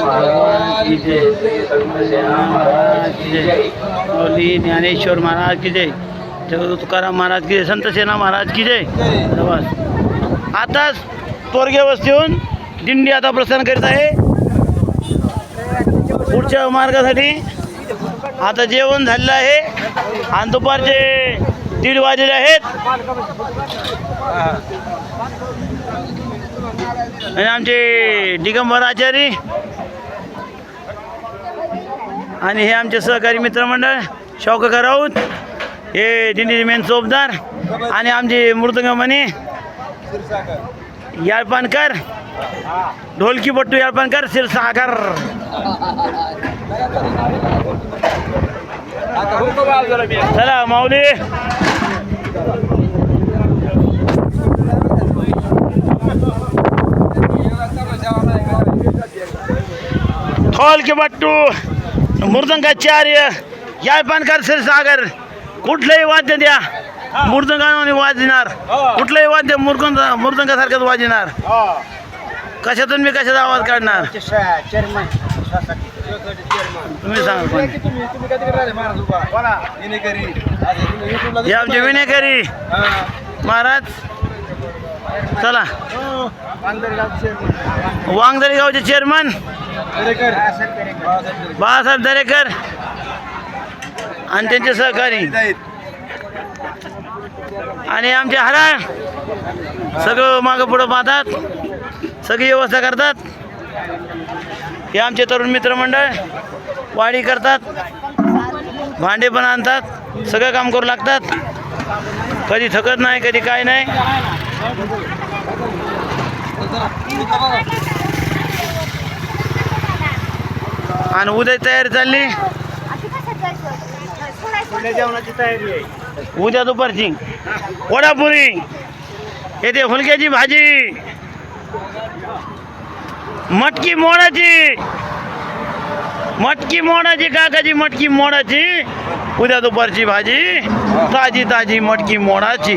महाराज की जय श्री संतसेना महाराज की जय. ज्ञानेश्वर महाराज की जय जगद्गुरु तुकाराम महाराज की जय. संत सेना महाराज की जय. बस आताच तोरगे वस्तीहून दिंडी आता प्रस्थान करीत आहे. पुढच्या मार्गासाठी आता जेवण झालेलं आहे. आणि दुपारचे दीड वाजले आहेत. आणि आमचे दिगंबर आचारी. आणि हे आमचे सहकारी मित्रमंडळ शौककर राऊत. हे दिंडी मेन चोपदार आणि आमचे मृदंगमणी याळपणकर ढोलकी बट्टू याळपाणकर सिरसागर. चला माऊली. ढोलकी पट्टू मृदंगाचार्य याळपाणकर क्षीरसागर कुठलंही वाद्य द्या. मृदंगाने वाजणार. कुठलंही वाद्य मृदंग मृदंगासारखंच वाजणार. कशातून मी कशाचा आवाज काढणार? तुम्ही सांगा हे म्हणजे आमचे विनेकरी. महाराज चला. वांगदरी गावचे चेअरमन. बाळासाहेब दरेकर आणि त्यांचे सहकारी. आणि आमचे हराळ सगळं मागं पुढं पाहतात. सगळी व्यवस्था करतात. हे आमचे तरुण मित्रमंडळ वाडी करतात भांडे पण आणतात सगळं काम करू लागतात. कधी थकत नाही कधी काय नाही. आणि उद्या तयारी चालली. तयारी उद्या दुपारची. वडापुरी. येते फुलक्याची भाजी. मटकी मोडाची मटकी मोडाची काकाची मटकी मोडाची उद्या दुपारची भाजी. ताजी ताजी मटकी मोडाची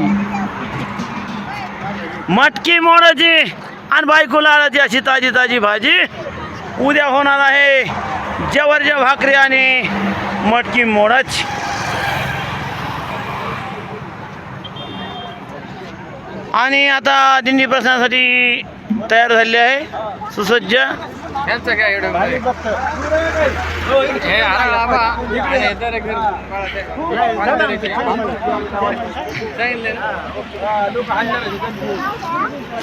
मटकी मोडाची आणि बायको लाडाची अशी ताजी ताजी भाजी. उद्या होणार आहे जवरच्या भाकरी आणि मटकी मोडाची आणि आता दिंडी प्रश्नासाठी तयार झाले आहे. सुसज्ज.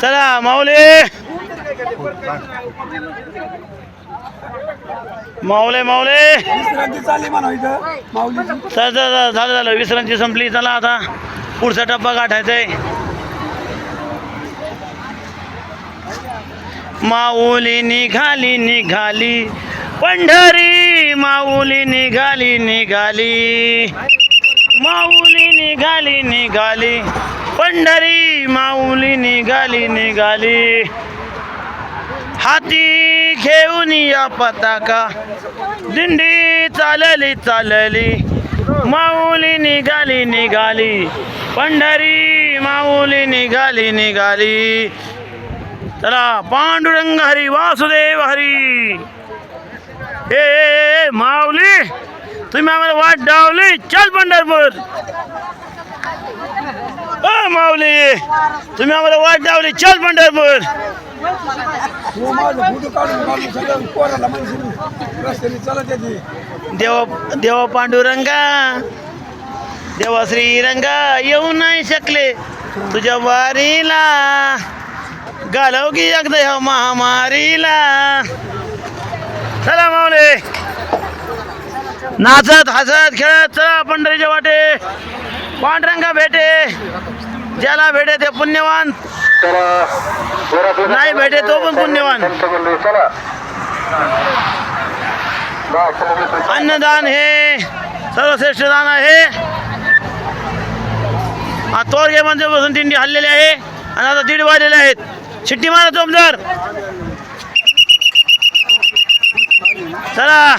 चला माऊली. माऊले माऊले. विश्रांती चालली म्हणा इथं. माऊलीची. चल चल चल, झालं झालं. विश्रांती संपली. चला आता पुढचा टप्पा गाठायचा आहे. माऊली निघाली निघाली. पंढरी माऊली निघाली निघाली. माऊली निघाली निघाली. पंढरी माऊली निघाली निघाली. हाती घेऊन या पताका. दिंडी चालली चालली. माऊली निघाली निघाली. पंढरी माऊली निघाली निघाली. चला पांडुरंग हरी वासुदेव हरी. ए, ए ए, माऊली तुम्ही आम्हाला वाट डावली. चल पंढरपूर. ओ माऊली तुम्ही आम्हाला वाट डावली. चल पंढरपूर. तू देव देव पांडुरंगा देवा श्रीरंगा येऊ नाही शकले तुझ्या वारीला. घालव की एकदा ह्या महामारीला. चला माऊले. नाचत हसत खेळत चला पंढरीच्या वाटे. पांडुरंगा भेटे. ज्याला भेटे ते पुण्यवान. नाही भेटे तो पण पुण्यवान. अन्नदान हे सर्वश्रेष्ठ दान आहे. हा तोरगे मध्ये बसून दिंडी हल्लेली आहे आणि आता दीड वाजलेले आहेत. शिट्टी मारा चोपदार चला.